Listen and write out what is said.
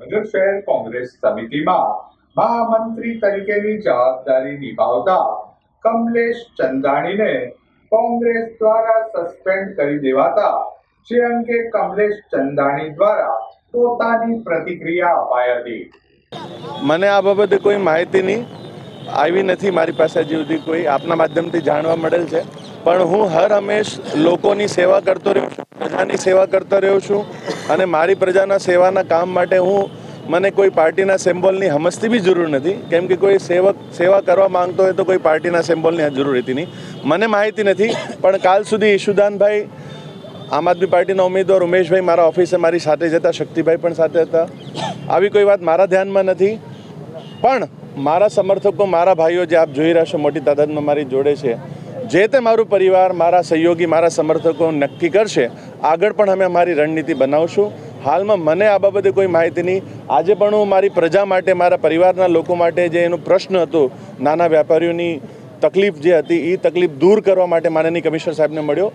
ભાવનગર શહેર કોંગ્રેસ સમિતિમાં મહામંત્રી તરીકેની જવાબદારી નિભાવતા કમલેશ ચંદાણીને કોંગ્રેસ દ્વારા સસ્પેન્ડ કરી દેવાતા, જે અંગે કમલેશ ચંદાણી દ્વારા પોતાની પ્રતિક્રિયા અપાઈ હતી. મને આ બાબતે કોઈ માહિતી નહીં. આવી નથી મારી પાસે હજી સુધી કોઈ. આપના માધ્યમથી જાણવા મળેલ છે. પણ હું હર હંમેશ લોકોની સેવા કરતો રહ્યો છું, પ્રજાની સેવા કરતો રહ્યો છું. અને મારી પ્રજાના સેવાના કામ માટે હું મને કોઈ પાર્ટીના સિમ્બોલની હમસતી બી જરૂર નથી. કેમ કે કોઈ સેવક સેવા કરવા માંગતો હોય તો કોઈ પાર્ટીના સિમ્બોલની જરૂર હતી નહીં. મને માહિતી નથી, પણ કાલ સુધી ઈશુદાનભાઈ, આમ આદમી પાર્ટીના ઉમેદવાર ઉમેશભાઈ મારા ઓફિસે મારી સાથે જતા, શક્તિભાઈ પણ સાથે હતા. આવી કોઈ વાત મારા ધ્યાનમાં નથી. પણ મારા સમર્થકો, મારા ભાઈઓ જે આપ જોઈ રહ્યા છો, મોટી તાદાદમાં મારી જોડે છે જે તે મારું પરિવાર, મારા સહયોગી, મારા સમર્થકો નક્કી કરશે, આગળ પણ અમે અમારી રણનીતિ બનાવશું. હાલમાં મને આ બાબતે કોઈ માહિતી નહીં. આજે પણ હું મારી પ્રજા માટે, મારા પરિવારના લોકો માટે જે એનો પ્રશ્ન હતો, નાના વેપારીઓની તકલીફ જે હતી એ તકલીફ દૂર કરવા માટે માનનીય કમિશનર સાહેબને મળ્યો.